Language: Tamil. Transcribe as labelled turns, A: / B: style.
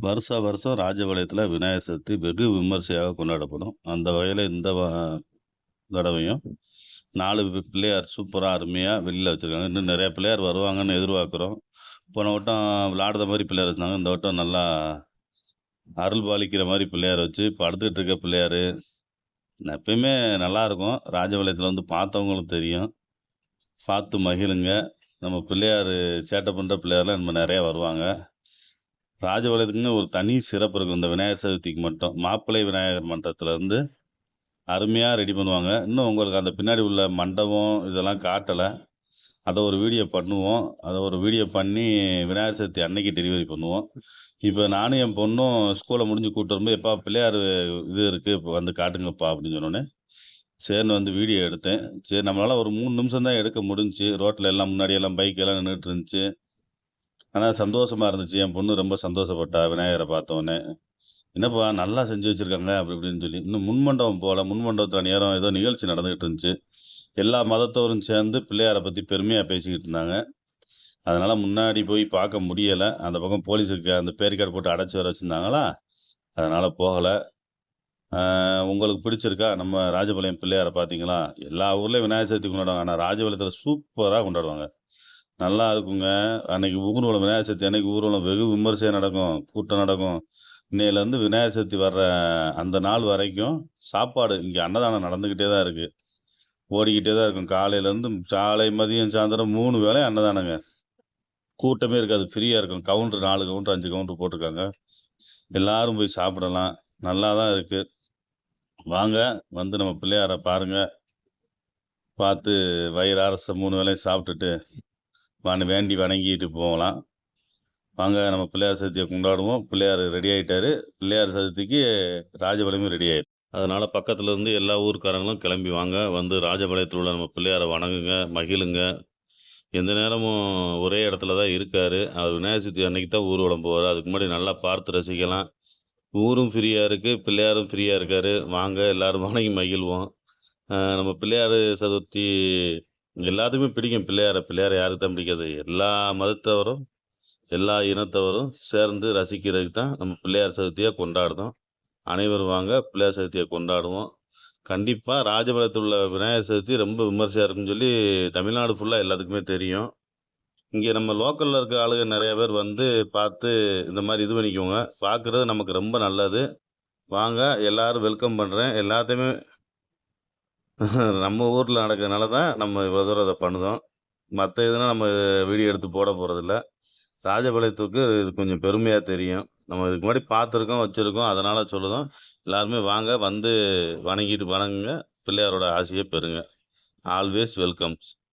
A: வருஷா வருஷம் ராஜபாளையத்தில் விநாயகர் சதுர்த்தி வெகு விமர்சையாக கொண்டாடப்படும். அந்த வகையில் இந்த வ- தடவையும் நாலு பிள்ளையார் சூப்பராக அருமையாக வெளியில் வச்சுருக்காங்க. இன்னும் நிறையா பிள்ளையார் வருவாங்கன்னு எதிர்பார்க்குறோம். போன வட்டம் விளாடுற மாதிரி பிள்ளையார் வச்சுருந்தாங்க. இந்த வட்டம் நல்லா அருள் பாலிக்கிற மாதிரி பிள்ளையார் வச்சு இப்போ அடுத்துக்கிட்டு இருக்க பிள்ளையார். எப்பயுமே நல்லாயிருக்கும் ராஜபாளையத்தில் வந்து பார்த்தவங்களும் தெரியும். பார்த்து மகிழுங்க. நம்ம பிள்ளையார் சேட்டை பண்ணுற பிள்ளையார்லாம் நம்ம நிறையா வருவாங்க. ராஜபாளையத்துக்குன்னு ஒரு தனி சிறப்பு இருக்கும் இந்த விநாயகர் சதுர்த்திக்கு மட்டும். மாப்பிள்ளை விநாயகர் மன்றத்துலேருந்து அருமையாக ரெடி பண்ணுவாங்க. இன்னும் உங்களுக்கு அந்த பின்னாடி உள்ள மண்டபம் இதெல்லாம் காட்டலை. அதை ஒரு வீடியோ பண்ணுவோம். அதை ஒரு வீடியோ பண்ணி விநாயகர் சதுர்த்தி அன்னைக்கு டெலிவரி பண்ணுவோம். இப்போ நானும் என் பொண்ணும் ஸ்கூலை முடிஞ்சு கூப்பிட்டு வரும்போது எப்பா பிள்ளையார் இது இருக்குது இப்போ வந்து காட்டுங்கப்பா அப்படின்னு சொன்னோன்னே சரின்னு வந்து வீடியோ எடுத்தேன். சரி நம்மளால் ஒரு மூணு நிமிஷம் தான் எடுக்க முடிஞ்சுச்சு. ரோட்டில் எல்லாம் முன்னாடி எல்லாம் பைக் எல்லாம் நின்றுட்டு இருந்துச்சு. ஆனால் சந்தோஷமாக இருந்துச்சு. என் பொண்ணு ரொம்ப சந்தோஷப்பட்டா. விநாயகரை பார்த்தோன்னே என்னப்பா நல்லா செஞ்சு வச்சுருக்காங்க. அப்படி இப்படின்னு சொல்லி இன்னும் முன்மண்டபம் போகல முன்மண்டபத்தில் நேரம் ஏதோ நிகழ்ச்சி நடந்துக்கிட்டு இருந்துச்சு. எல்லா மதத்தோரும் சேர்ந்து பிள்ளையாரை பற்றி பெருமையாக பேசிக்கிட்டு இருந்தாங்க. அதனால் முன்னாடி போய் பார்க்க முடியலை. அந்த பக்கம் போலீஸுக்கு அந்த பேரிக்கார்டு போட்டு அடைச்சி வர வச்சுருந்தாங்களா? அதனால் போகலை. உங்களுக்கு பிடிச்சிருக்கா? நம்ம ராஜபாளையம் பிள்ளையாரை பார்த்தீங்களா? எல்லா ஊர்லேயும் விநாயகர் சதுர்த்தி கொண்டாடுவாங்க. ஆனால் ராஜபாளையத்தில் சூப்பராக கொண்டாடுவாங்க. நல்லா இருக்குங்க. அன்னைக்கு ஊர்வலம் விநாயகர் சதுர்த்தி அன்னைக்கு ஊர்வலம் வெகு விமர்சையாக நடக்கும். கூட்டம் நடக்கும். இன்னையிலேருந்து விநாயகர் சதுர்த்தி வர்ற அந்த நாள் வரைக்கும் சாப்பாடு இங்கே அன்னதானம் நடந்துக்கிட்டே தான் இருக்குது ஓடிக்கிட்டே தான் இருக்கும். காலையிலேருந்து காலை மதியம் சாயந்தரம் மூணு வேலை அன்னதானங்க. கூட்டமே இருக்காது. ஃப்ரீயாக இருக்கும். கவுண்டர் நாலு கவுண்டர் அஞ்சு கவுண்டர் போட்டிருக்காங்க. எல்லோரும் போய் சாப்பிடலாம். நல்லா தான் இருக்குது வாங்க வந்து நம்ம பிள்ளையாரை பாருங்கள் பார்த்து வயிறு அரசு மூணு வேளையும் சாப்பிட்டுட்டு வான்னு வேண்டி வணங்கிட்டு போகலாம். வாங்க நம்ம பிள்ளையார் சதுர்த்தியை கொண்டாடுவோம். பிள்ளையார் ரெடி ஆகிட்டாரு பிள்ளையார் சதுர்த்திக்கு ராஜபாளையமும் ரெடி ஆயிடுச்சு அதனால் பக்கத்தில் இருந்து எல்லா ஊர்க்காரங்களும் கிளம்பி வாங்க. வந்து ராஜபாளையத்தில் உள்ள நம்ம பிள்ளையாரை வணங்குங்க மகிழுங்க. எந்த நேரமும் ஒரே இடத்துல தான் இருக்கார். அவர் விநாயகர் சதுர்த்தி அன்னைக்கு தான் ஊர்வலம் போவார் அதுக்கு முன்னாடி நல்லா பார்த்து ரசிக்கலாம். ஊரும் ஃப்ரீயாக இருக்குது பிள்ளையாரும் ஃப்ரீயாக இருக்கார். வாங்க எல்லாரும் வணங்கி மகிழ்வோம். நம்ம பிள்ளையார் சதுர்த்தி எல்லாத்துக்குமே பிடிக்கும். பிள்ளையாரை பிள்ளையாரை யாருக்கு தான் பிடிக்காது. எல்லா மதத்தவரும் எல்லா இனத்தவரும் சேர்ந்து ரசிக்கிறதுக்கு தான் நம்ம பிள்ளையார் சதுர்த்தியாக கொண்டாடுறோம். அனைவரும் வாங்க பிள்ளையார் சதுர்த்தியை கொண்டாடுவோம். கண்டிப்பாக ராஜபுரத்தில் உள்ள விநாயகர் சதுர்த்தி ரொம்ப விமர்சையாக இருக்குன்னு சொல்லி தமிழ்நாடு ஃபுல்லாக எல்லாத்துக்குமே தெரியும். இங்கே நம்ம லோக்கலில் இருக்க ஆளுங்க நிறைய பேர் வந்து பார்த்து இந்த மாதிரி இது பண்ணிக்கோங்க. பார்க்குறது நமக்கு ரொம்ப நல்லது. வாங்க எல்லாரும் வெல்கம் பண்ணுறேன் எல்லாத்தையுமே நம்ம ஊரில் நடக்கிறதுனால தான் நம்ம இவ்வளோ தூரம் அதை பண்ணுதோம். மற்ற இதுனா நம்ம வீடியோ எடுத்து போட போகிறதில்ல ராஜபாளையத்துக்கு இது கொஞ்சம் பெருமையாக தெரியும். நம்ம இதுக்கு முன்னாடி பார்த்துருக்கோம் வச்சுருக்கோம். அதனால் சொல்லுதோம். எல்லாருமே வாங்க வந்து வணங்கிட்டு வணங்குங்க. பிள்ளையாரோட ஆசையை பெறுங்க. Always welcomes.